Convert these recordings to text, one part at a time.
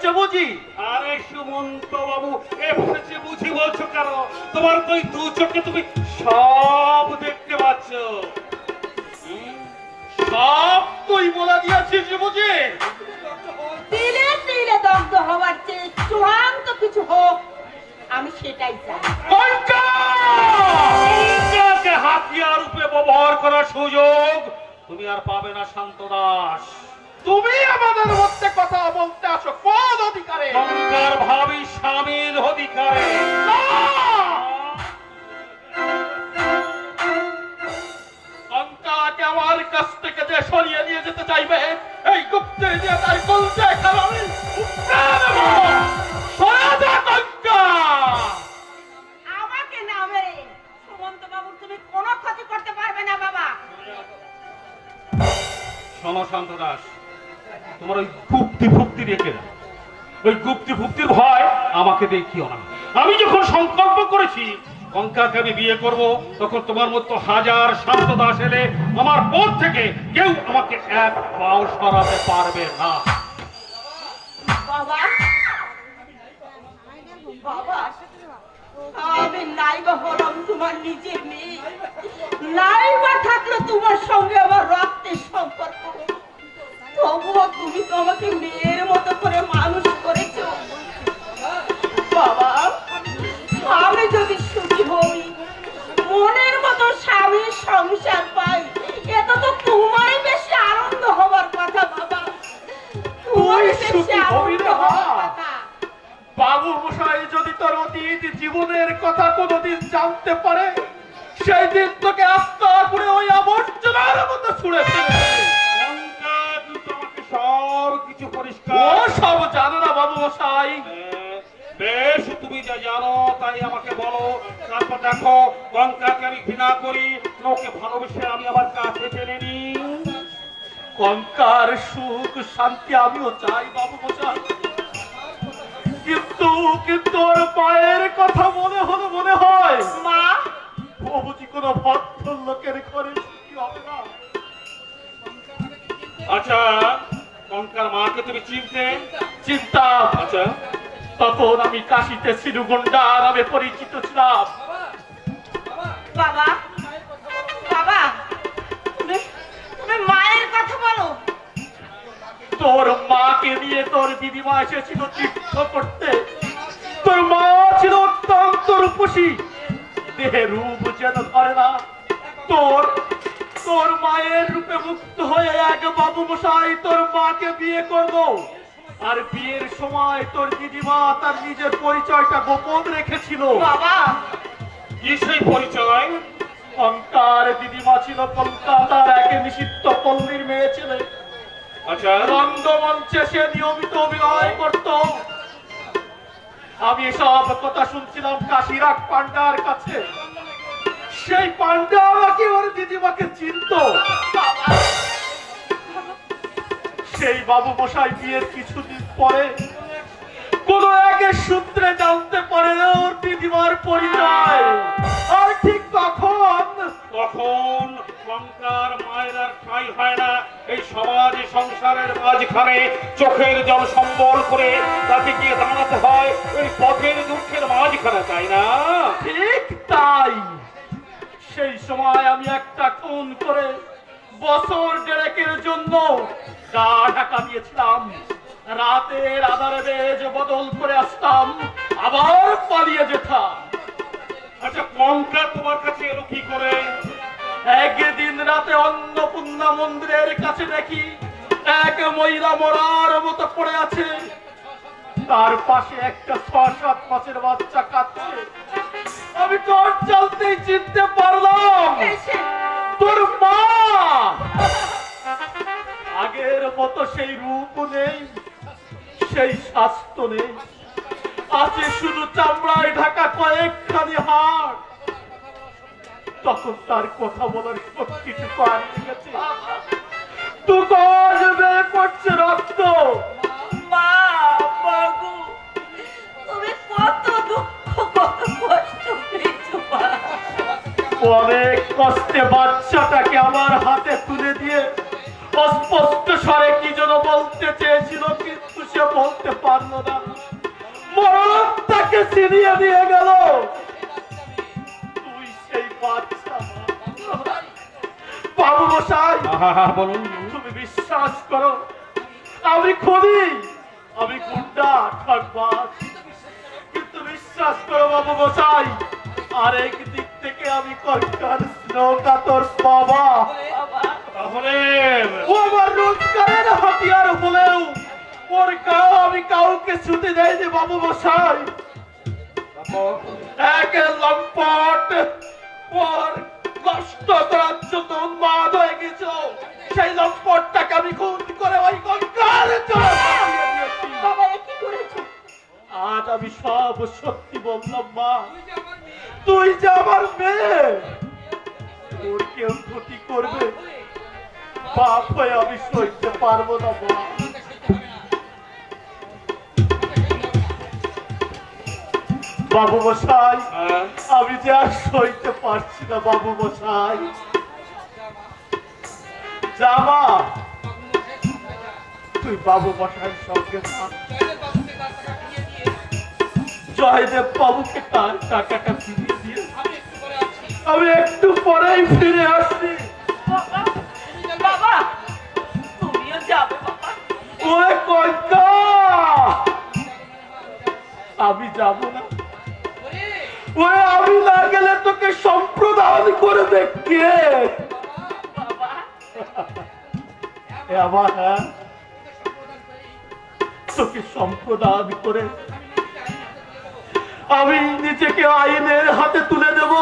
এসেছে বুঝি? আরে সুমন্ত বাবু এসেছে বুঝি বলছো কেন? তোমার তো ওই দু চোখে তুমি সব দেখতে পাচ্ছ। সব তুই বলে দিয়েছিস বুঝি? তিলে তিলে দগ্ধ হওয়ার চেয়ে চূড়ান্ত কিছু হোক আমি সেটাই চাই। হাতিয়ার রূপে ব্যবহার করার সুযোগ তুমি আর পাবে না শান্ত দাস তুমি আমাদের মধ্যে কথা বলতে আসো। কোন অধিকারে। কঙ্কার ভাবি স্বামীর অধিকারে। আমার কাছ থেকে যে সরিয়ে নিয়ে যেতে চাইবে এই গুপ্তের যে তার কলজে খারাপি ওই গুপ্তি ফুক্তির ভয় আমাকে দেখিও না। আমি যখন সংকল্প করেছি কঙ্কাকে আমি বিয়ে করব, তখন তোমার মতো হাজার শান্ত দাস এলে আমার পথ থেকে কেউ আমাকে এক পাও সরাতে পারবে না। থাকল তোমার সঙ্গে আমার রক্তের সম্পর্ক। তবুও তুমি তো আমাকে জানতে পারে সেই দিন তোকে আস্তা করে ওই আবর্জনার মতো ছুড়ে সব কিছু ও পরিষ্কার সব জানে না বাবু মশাই বেশ তুমি যা জানো তাই আমাকে বলো। তারপর দেখো কঙ্কাকে আমি ঘৃণা করি ওকে ভালোবেসে আমি আমার কাছে টেনে নিই। কঙ্কার সুখ শান্তি আমিও চাই বাবু মশাই কিন্তু কিন্তু ওর পায়ের কথা মনে হলো মনে হয়। মা? ও বুঝি কোনো ভদ্র লোকের ঘরে সুখী হবে না। আচ্ছা কঙ্কার মাকে তুমি চিনতে? চিন্তা আচ্ছা। তখন আমি কাশিতে সিরুগুন্ডা নামে পরিচিত ছিলাম। দিদিমা এসেছিল তীর্থ করতে। তোর মা ছিল অত্যন্ত রূপসী। দেহে রূপ যেন ধরে না। তোর তোর মায়ের রূপে মুক্ত হয়ে এক বাবু মশাই তোর মাকে বিয়ে করব। আর বিয়ের সময় তোর দিদিমা তার নিজের পরিচয়টা গোপন রেখেছিল। বাবা! কি সেই পরিচয়? কঙ্কার দিদিমা ছিল কলকাতার একে নিষিদ্ধ পল্লীর মেয়ে ছেলে। আচ্ছা রঙ্গমঞ্চে সে নিয়মিত অভিনয় করত। আমি এসব কথা শুনছিলাম কাশিরাক পান্ডার কাছে। সেই পান্ডা আমাকে ওর দিদিমাকে চিনত। সেই বাবু মশাই বিয়ের কিছুদিন পরে কোন একের সূত্রে জানতে পারে ওর দিদিমার পরিচয়। আর ঠিক তখন তখন কঙ্কার মায়ের ঠাই হয় না। এই সমাজ সংসারের মাঝখানে চোখের জল সম্বল করে তাকে গিয়ে দাঁড়াতে হয়। ওই পথের দুঃখের মাঝখানে তাই না? ঠিক তাই। সেই সময় আমি একটা খুন করে বছর দেড়েকের জন্য গা ঢাকা দিয়েছিলাম। রাতের আধারে বেজ বদল করে আসতাম আবার পালিয়ে যেতাম। আচ্ছা কঙ্কার তোমার কাছে এলো কি করে? রাতে অন্নপূর্ণা মন্দিরের কাছে দেখি এক মহিলা মরার মতো পড়ে আছে। তার পাশে একটা ছ সাত মাসের বাচ্চা কাঁদছে। আমি তোর চলতেই চিনতে পারলাম। তোর মা। আগের মতো সেই রূপ নেই সেই স্বাস্থ্য নেই। আছে শুধু চামড়ায় ঢাকা কয়েকখানি হাড়। তখন তার কথা বলার শক্তিটুকু হারিয়ে গেছে তুকর বেয়ে পড়ছে রক্ত। মা বাবু তুমি কত দুঃখ কত কষ্ট পেয়েছ অনেক কষ্টে বাচ্চাটাকে আমার হাতে তুলে দিয়ে অস্পষ্ট স্বরে কি যেন বলতে চেয়েছিল কিন্তু সে সে বলতে পারল না। মরণ তাকে ছিনিয়ে দিয়ে গেল। তুই সেই বাচ্চা বাবু মশাই। বলুন। তুমি বিশ্বাস করো আমি খুনি। আমি গুন্ডা ঠকবাজ কিন্তু বিশ্বাস করো বাবু মশাই আরেক দিক থেকে আমি কঙ্কার স্নোকাতর বাবা। তাহলে ও আমার রোজগারের হাতিয়ার হলেও ওর গাও আমি কাউকে ছুতে দেয়নি বাবু মশাই। এক লম্পট ওর কষ্ট করার জন্য উন্মাদ হয়ে গেছ। সেই লম্পটটাকে আমি খুন করে ওই কঙ্কাল বাবা এ কি করেছ? আজ আমি সব সত্যি বললাম মা। তুই যে আমার মেয়ে তোর কেউ ক্ষতি করবে? বাপ হয়ে আমি সইতে পারব না মা। বাবু মশাই হ্যাঁ, আমি যে আর সইতে পারছি না বাবু মশাই। জামা তুই বাবু মশাইয়ের সঙ্গে জয়দেব বাবুকে তার টাকাটা ফিরিয়ে দিয়ে আমি একটু পরেই ফিরে আসছি। বাবা তুমিও যাবে বাবা। ওরে কয়টা আমি যাব না। ওরে আমি না গেলে তোকে সম্প্রদান হ্যাঁ? তোকে সম্প্রদান করে। আমি নিজেকে আইনের হাতে তুলে দেব।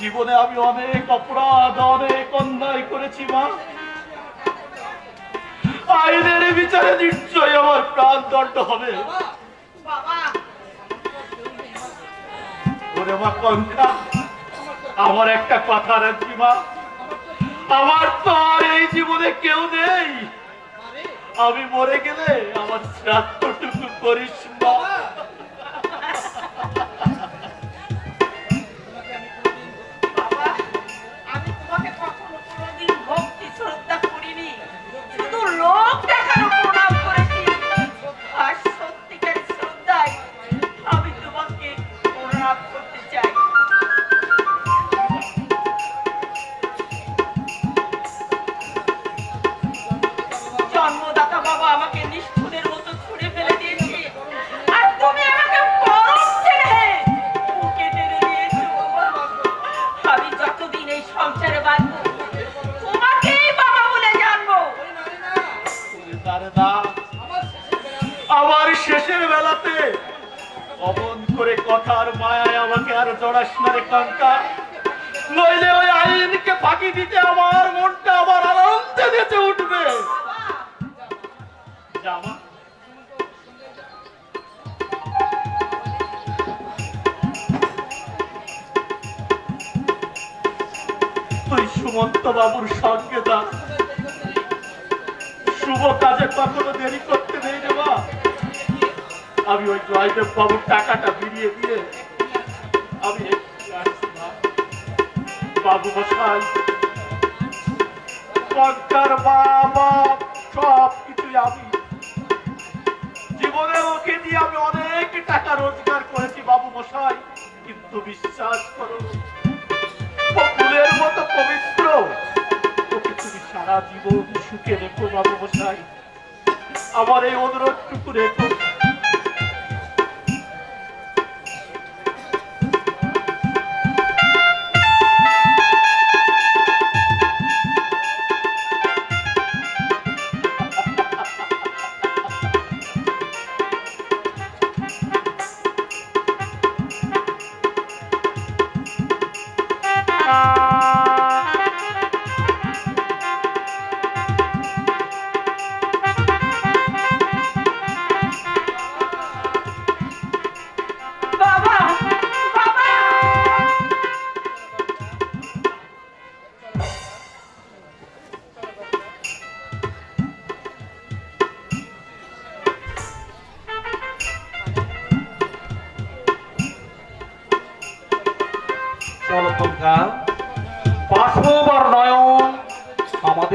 জীবনে আমি অনেক অপরাধ, অনেক অন্যায় করেছি, মা। আইনের বিচারে নিশ্চয়ই আমার প্রাণ দণ্ড হবে। আমার একটা কথা রাখবি মা। আমার তো আর এই জীবনে কেউ নেই। আমি মরে গেলে আমার শ্রাদ্ধটুকু করিস মা। আর জড়াস না রে কাঙ্কা। নইলে ওই আইনকে ফাঁকি দিতে আমার মনটা আবার আনন্দে নেচে উঠবে। সুমন্ত বাবুর সঙ্গে যা। শুভ কাজে কখনো দেরি করতে নেই রে মা। আমি ওই জয়দেব বাবুর টাকাটা ফিরিয়ে দিয়ে বাবু মশাই পদ্মার বাবা সব কিছুই আমি জীবনে ওকে দিয়ে আমি অনেক টাকা রোজগার করেছি, বাবু মশাই। কিন্তু বিশ্বাস করো ফুলের মতো পবিত্র ওকে তুমি সারা জীবন সুখে রেখো, বাবু মশাই। আমার এই অনুরোধটুকু রেখো।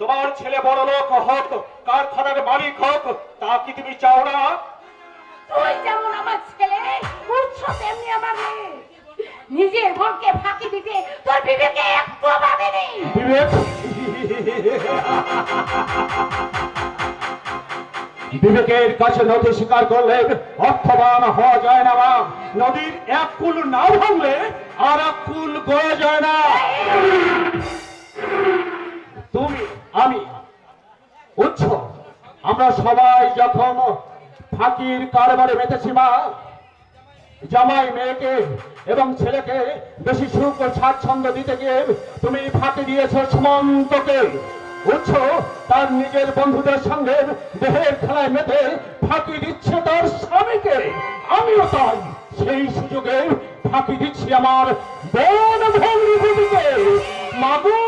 তোমার ছেলে বড় লোক হোক কারখানার মালিক হোক তা কি তুমি চাও না? তুই যেমন আমার ছেলে উৎস তেমনি আমার মেয়ে। নিজের বোনকে ফাঁকি দিতে তোর বিবেকে একটু ভাবেনি বিবেক? বিবেকের কাছে নদী স্বীকার করলে অর্থবান হওয়া যায় না মা। নদীর এক কুল না ভাঙলে আর এক কুল গড়ে যায় না। তুমি, আমি। উচ্ছ আমরা সবাই যখন ফাঁকির কারবারে মেতেছি, মা, জামাই মেয়েকে এবং ছেলেকে বেশি সুখ ও স্বাচ্ছন্দ্য দিতে গিয়ে তুমি ফাঁকি দিয়েছ সুমন্তকে। বুঝছ? তার নিজের বন্ধুদের সঙ্গে দেহের খেলায় মেতে ফাঁকি দিচ্ছে তার স্বামীকে। আমিও তাই সেই সুযোগে ফাঁকি দিচ্ছি আমার বোন ভঙ্গিকে মাগো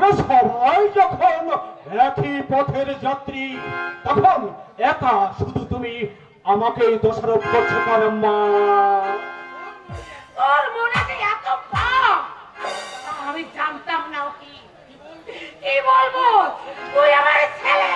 আমরা সবাই যখন একই পথের যাত্রী, তখন একা শুধু তুমি আমাকেই দোষারোপ করছ কেন মা যে এত পাপ আমি না কি বলব? তুই আমার ছেলে।